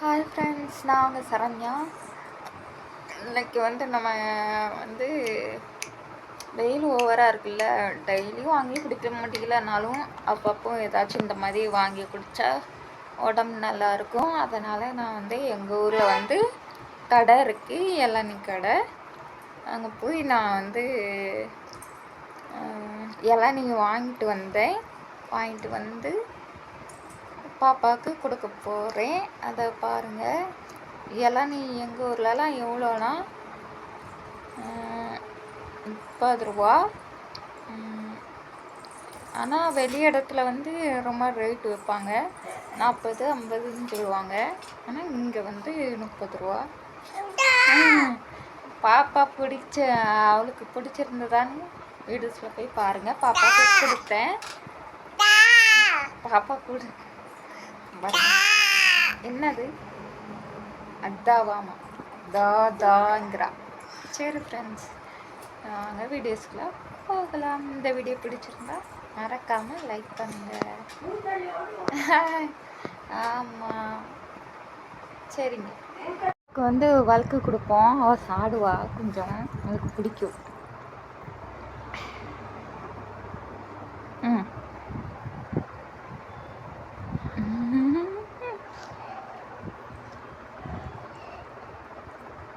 Hi friends நான் உங்கள் சரண்யா. இன்றைக்கி வந்து நம்ம வந்து வெயில் ஓவராக இருக்குல்ல டெய்லியும் வாங்கி குடிக்க மாட்டேங்கலனாலும் அப்பப்போ ஏதாச்சும் இந்த மாதிரி வாங்கி குடித்தா உடம்பு நல்லாயிருக்கும் அதனால் நான் வந்து எங்கள் ஊரில் வந்து கடை இருக்குது இளநி கடை. அங்கே போய் நான் வந்து இளநி வாங்கிட்டு வந்தேன். வாங்கிட்டு வந்து பாப்பாவுக்கு கொடுக்க போகிறேன் அதை பாருங்கள் இளநீ எங்கள் ஊர்லலாம் எவ்வளோனா முப்பது ரூபா. ஆனால் வெளி இடத்துல வந்து ரொம்ப ரேட் வைப்பாங்க நாற்பது ஐம்பதுன்னு சொல்லுவாங்க. ஆனால் இங்கே வந்து முப்பது ரூபா. பாப்பா பிடிச்ச அவளுக்கு பிடிச்சிருந்ததான்னு வீடியோஸில் போய் பாருங்கள் பாப்பாவுக்கு கொடுத்தேன். பாப்பா கொடு. என்னது? அதாவாமா? தா தாங்கிறா. சரி ஃப்ரெண்ட்ஸ் நாங்கள் வீடியோஸ்க்குள்ள போகலாம். இந்த வீடியோ பிடிச்சிருந்தா மறக்காமல் லைக் பண்ணுங்க. ஆமாம் சரிங்க அவளுக்கு வந்து வழக்கு கொடுப்போம். அவள் சாடுவா. கொஞ்சம் அவளுக்கு பிடிக்கும். ம்.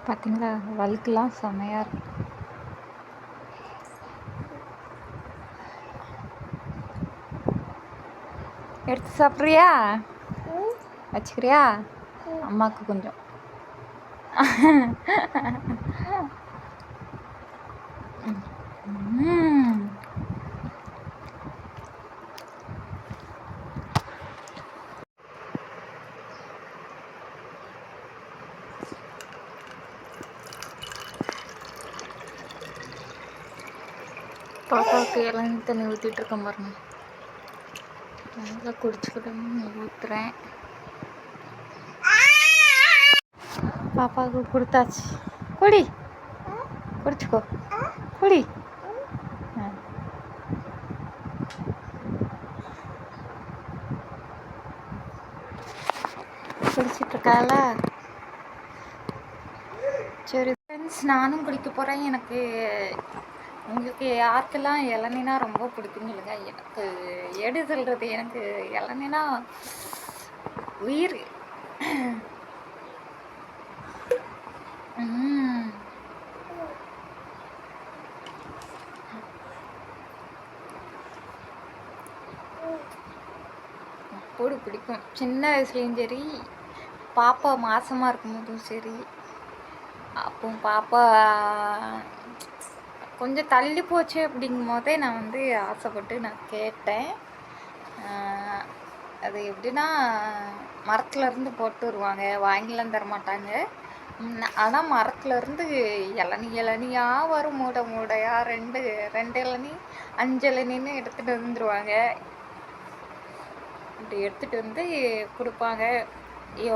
பார்த்தீங்களா வழுக்கெலாம் செமையாக இருக்கும் எடுத்து சாப்பிட்றியா? வச்சுக்கிறியா? அம்மாவுக்கு கொஞ்சம் ம். பாப்பாவுக்கு இளநீர் தண்ணி ஊற்றிட்டு இருக்கேன் பாருங்க. நல்லா குடிச்சுக்கிட்டோம்னு ஊற்றுறேன் பாப்பாவுக்கு கொடுத்தாச்சு. குடி. குடிச்சுக்கோ. குடி. குடிச்சிட்ருக்கால சரி ஃப்ரெண்ட்ஸ் நானும் குடிக்க போகிறேன் எனக்கு உங்களுக்கு யாருக்கெல்லாம் இளநினா ரொம்ப பிடிக்கும்னு சொல்லுங்க. எனக்கு எடு சொல்கிறது எனக்கு இளநினா உயிர். போடு பிடிக்கும். சின்ன வயசுலேயும் சரி பாப்பா மாசமாக இருக்கும்போதும் சரி அப்போ பாப்பா கொஞ்சம் தள்ளி போச்சு அப்படிங்கும் போதே நான் வந்து ஆசைப்பட்டு நான் கேட்டேன். அது எப்படின்னா மரத்துலேருந்து போட்டு வருவாங்க. வாங்கிலாம் தர மாட்டாங்க. ஆனால் மரத்துலேருந்து இளநி இளநியாக வரும். மூட மூடையாக ரெண்டு ரெண்டு இளநி அஞ்சு இளநின்னு எடுத்துகிட்டு வந்துருவாங்க. இப்படி எடுத்துகிட்டு வந்து கொடுப்பாங்க.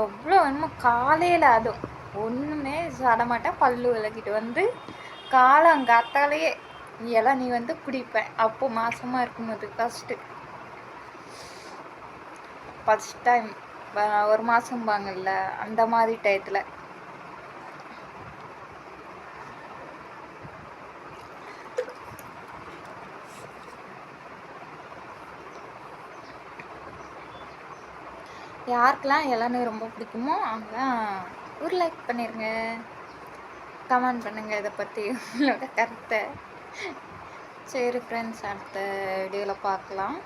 எவ்வளோ வேணுமோ காலையில் அதுவும் ஒன்றுமே சாடமாட்டேன் பல்லு விளக்கிட்டு வந்து காலங்காத்தாலேயே இளநீ வந்து குடிப்பேன் அப்போ மாசமாக இருக்கும்போது ஃபஸ்ட்டு ஃபஸ்ட் டைம் ஒரு மாதம்பாங்கல்ல அந்த மாதிரி டயத்தில் யாருக்கெல்லாம் இளநீ ரொம்ப பிடிக்குமோ அவங்களாம் ஒரு லைக் பண்ணிடுங்க கமெண்ட் பண்ணுங்கள் இதை பற்றி உங்களோட கருத்தை. சரி ஃப்ரெண்ட்ஸ் அடுத்த வீடியோவில் பார்க்கலாம்.